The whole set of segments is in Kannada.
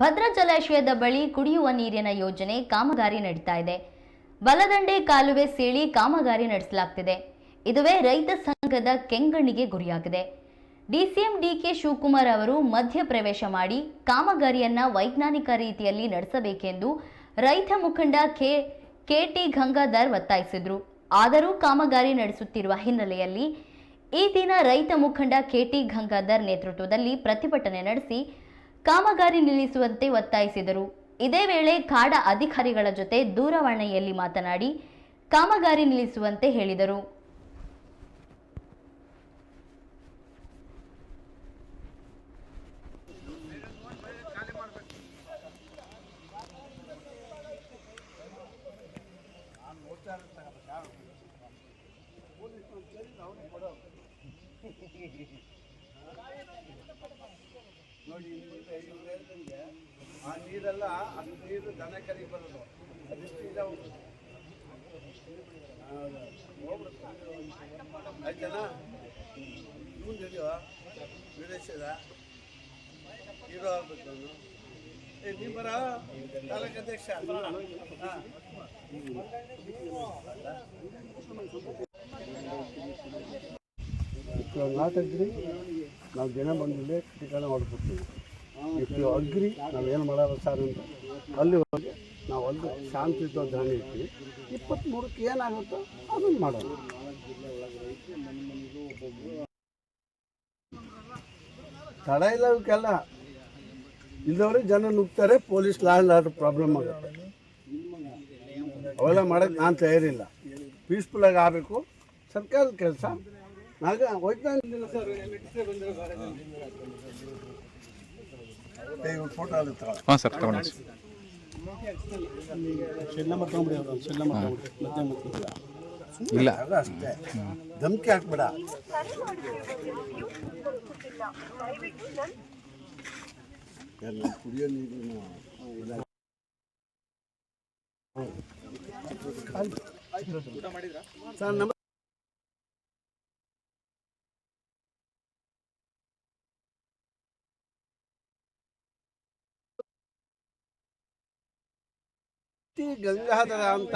ಭದ್ರಾ ಜಲಾಶಯದ ಬಳಿ ಕುಡಿಯುವ ನೀರಿನ ಯೋಜನೆ ಕಾಮಗಾರಿ ನಡೀತಾ ಇದೆ. ಬಲದಂಡೆ ಕಾಲುವೆ ಸೇಳಿ ಕಾಮಗಾರಿ ನಡೆಸಲಾಗ್ತಿದೆ. ಇದುವೇ ರೈತ ಸಂಘದ ಕೆಂಗಣ್ಣಿಗೆ ಗುರಿಯಾಗಿದೆ. ಡಿಸಿಎಂ ಡಿಕೆ ಶಿವಕುಮಾರ್ ಅವರು ಮಧ್ಯಪ್ರವೇಶ ಮಾಡಿ ಕಾಮಗಾರಿಯನ್ನ ವೈಜ್ಞಾನಿಕ ರೀತಿಯಲ್ಲಿ ನಡೆಸಬೇಕೆಂದು ರೈತ ಮುಖಂಡ ಕೆ, ಕೆಟಿ ಗಂಗಾಧರ್ ಒತ್ತಾಯಿಸಿದ್ರು. ಆದರೂ ಕಾಮಗಾರಿ ನಡೆಸುತ್ತಿರುವ ಹಿನ್ನೆಲೆಯಲ್ಲಿ ಈ ದಿನ ರೈತ ಮುಖಂಡ ಕೆಟಿ ಗಂಗಾಧರ್ ನೇತೃತ್ವದಲ್ಲಿ ಪ್ರತಿಭಟನೆ ನಡೆಸಿ ಕಾಮಗಾರಿ ನಿಲ್ಲಿಸುವಂತೆ ಒತ್ತಾಯಿಸಿದರು. ಇದೇ ವೇಳೆ ಕಾಡ ಅಧಿಕಾರಿಗಳ ಜೊತೆ ದೂರವಾಣಿಯಲ್ಲಿ ಮಾತನಾಡಿ ಕಾಮಗಾರಿ ನಿಲ್ಲಿಸುವಂತೆ ಹೇಳಿದರು. ನೋಡಿ ಇವ್ರು ಹೇಳ್ದಂಗೆ ಆ ನೀರೆಲ್ಲ ಅಷ್ಟು ನೀರು ದನ ಕರಿ ಬರೋದು. ಅದೆಷ್ಟು ಇಲ್ಲ ಆಯ್ತನಾ? ಮುಂದೆ ಹಿಡಿಯೋ ವಿದೇಶದ? ಹೀರೋ ಆಗ್ಬೇಕು ಏ ನೀವು ಬರ ತಾಲೂಕು ಅಧ್ಯಕ್ಷ? ಹಾಂ. ನಾವು ದಿನ ಬಂದಿಲ್ಲೇ ಕಟ್ಟಿಕಾಣ ಹೊಡ್ಬಿಡ್ತೀವಿ ಇಫ್ ಯು ಅಗ್ರಿ ನಾವೇನು ಮಾಡಲ್ಲ ಸರ್ ಅಂತ. ಅಲ್ಲಿ ಹೋಗಿ ನಾವು ಅಲ್ಲಿ ಶಾಂತಿಯುತ ಧರಣಿ ಇರ್ತೀವಿ ಇಪ್ಪತ್ತ್ಮೂರಕ್ಕೆ ಏನಾಗುತ್ತೋ ಅದನ್ನು ಮಾಡೋಣ ತಡ ಇಲ್ಲ ಅವಕ್ಕೆಲ್ಲ. ಇಲ್ಲದವ್ರೆ ಜನ ನುಗ್ತಾರೆ, police law and order problem ಆಗುತ್ತೆ. ಅವೆಲ್ಲ ಮಾಡೋಕ್ಕೆ ನಾನು ತಯಾರಿಲ್ಲ. ಪೀಸ್ಫುಲ್ಲಾಗಿ ಆಗಬೇಕು. ಸರ್ಕಾರದ ಕೆಲಸ. ನಾಗ ವೈಜ್ಞಾನಿಕ ಫೋಟೋ ಅಲ್ಲಿ ಹಾಂ ಸರ್ ತಗೊಂಡು ನಂಬರ್ ತೊಗೊಂಬಿಡಿ ಅವರು ನಂಬರ್ ತೊಗೊಂಬಿಡಿ ಮತ್ತೆ ಮತ್ತೆ ಇಲ್ಲ. ಅಲ್ಲ ಅಷ್ಟೇ. ಧಮಕಿ ಹಾಕ್ಬೇಡ. ಎಲ್ಲ ಕುಡಿಯೋ ನೀರಿನ. ಸರ್ ನಮ ಟಿ ಗಂಗಾಧರ ಅಂತ.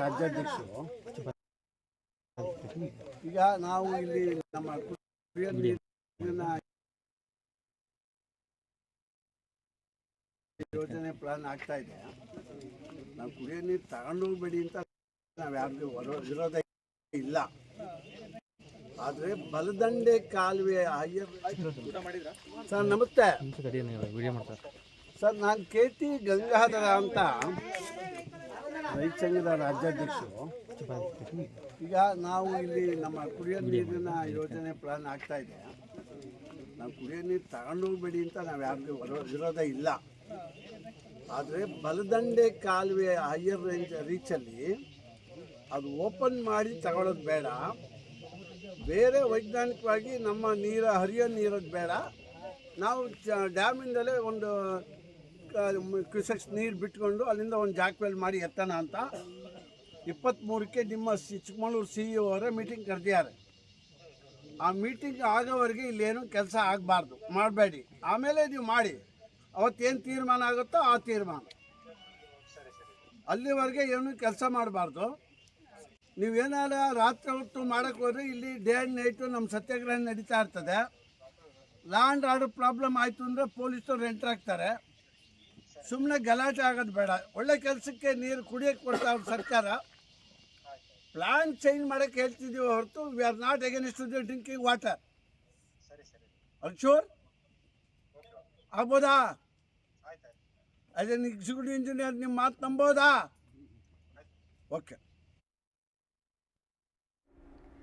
ರಾಜ್ಯಾಧ್ಯಕ್ಷರು. ಈಗ ನಾವು ಇಲ್ಲಿ ನಮ್ಮ ಯೋಜನೆ ಪ್ಲಾನ್ ಆಗ್ತಾ ಇದೆ. ನಾವು ಕುಡಿಯೋ ನೀರು ತಗೊಂಡು ಹೋಗ್ಬೇಡಿ ಅಂತ ನಾವು ಯಾರಿಗೂ ಹೊರ- ವಿರೋಧ ಇಲ್ಲ. ಆದರೆ ಬಲದಂಡೆ ಕಾಲುವೆ ಸರ್, ನಮಸ್ತೆ. ಸರ್, ನಾನು ಕೆ ಟಿ ಗಂಗಾಧರ ಅಂತ ರೈತ ಸಂಘದ ರಾಜ್ಯಾಧ್ಯಕ್ಷರು. ಈಗ ನಾವು ಇಲ್ಲಿ ನಮ್ಮ ಕುಡಿಯೋ ನೀರಿನ ಯೋಜನೆ ಪ್ಲಾನ್ ಆಗ್ತಾ ಇದೆ. ನಾವು ಕುಡಿಯೋ ನೀರು ತಗೊಂಡು ಹೋಗ್ಬೇಡಿ ಅಂತ ನಾವು ಯಾರಿಗೂ ಹೊರ- ವಿರೋಧ ಇಲ್ಲ. ಆದರೆ ಬಲದಂಡೆ ಕಾಲುವೆ ಹೈಯರ್ ರೇಂಜ್ ರೀಚಲ್ಲಿ ಅದು ಓಪನ್ ಮಾಡಿ ತಗೊಳ್ಳೋದು ಬೇಡ. ಬೇರೆ ವೈಜ್ಞಾನಿಕವಾಗಿ ನಮ್ಮ ನೀರ, ಹರಿಯೋ ನೀರೋದು ಬೇಡ. ನಾವು ಡ್ಯಾಮಿಂದಲೇ ಒಂದು ಕ್ಯೂಸೆಕ್ಸ್ ನೀರು ಬಿಟ್ಕೊಂಡು ಅಲ್ಲಿಂದ ಒಂದು ಜಾಕ್ವೆಲ್ ಮಾಡಿ ಎತ್ತಣ ಅಂತ. ಇಪ್ಪತ್ತ್ಮೂರಕ್ಕೆ ನಿಮ್ಮ ಚಿಕ್ಕಮಗಳೂರು ಸಿ ಇ ಅವರೇ ಮೀಟಿಂಗ್ ಕರೆದಿದ್ದಾರೆ. ಆ ಮೀಟಿಂಗ್ ಆಗೋವರೆಗೆ ಇಲ್ಲೇನು ಕೆಲಸ ಆಗಬಾರ್ದು. ಮಾಡಬೇಡಿ. ಆಮೇಲೆ ನೀವು ಮಾಡಿ. ಅವತ್ತೇನು ತೀರ್ಮಾನ ಆಗುತ್ತೋ ಆ ತೀರ್ಮಾನ. ಅಲ್ಲಿವರೆಗೆ ಏನು ಕೆಲಸ ಮಾಡಬಾರ್ದು. ನೀವೇನಾರ ರಾತ್ರಿ ಹೊತ್ತು ಮಾಡೋಕ್ಕೆ ಹೋದ್ರೆ ಇಲ್ಲಿ ಡೇ ಆ್ಯಂಡ್ ನೈಟು ನಮ್ಮ ಸತ್ಯಾಗ್ರಹ ನಡೀತಾ ಇರ್ತದೆ. ಲ್ಯಾಂಡ್ ಆರ್ಡರ್ ಪ್ರಾಬ್ಲಮ್ ಆಯಿತು ಅಂದರೆ ಪೊಲೀಸರು ಎಂಟ್ರ್ ಆಗ್ತಾರೆ. ಸುಮ್ಮನೆ ಗಲಾಟೆ ಆಗೋದು ಬೇಡ. ಒಳ್ಳೆ ಕೆಲಸಕ್ಕೆ ನೀರು ಕುಡಿಯೋಕ್ಕೆ ಕೊಡ್ತಾವ್ರ ಸರ್ಕಾರ. ಪ್ಲಾನ್ ಚೇಂಜ್ ಮಾಡೋಕ್ಕೆ ಹೇಳ್ತಿದ್ದೀವಿ ಹೊರತು we are not against the drinking water ಅಲ್ಶೂರ್ ಆಗ್ಬೋದಾ? ಅದೇ ಎಕ್ಸಿಕ್ಯೂಟಿವ್ ಇಂಜಿನಿಯರ್ ನಿಮ್ಮ ಮಾತು ನಂಬೋದಾ? ಓಕೆ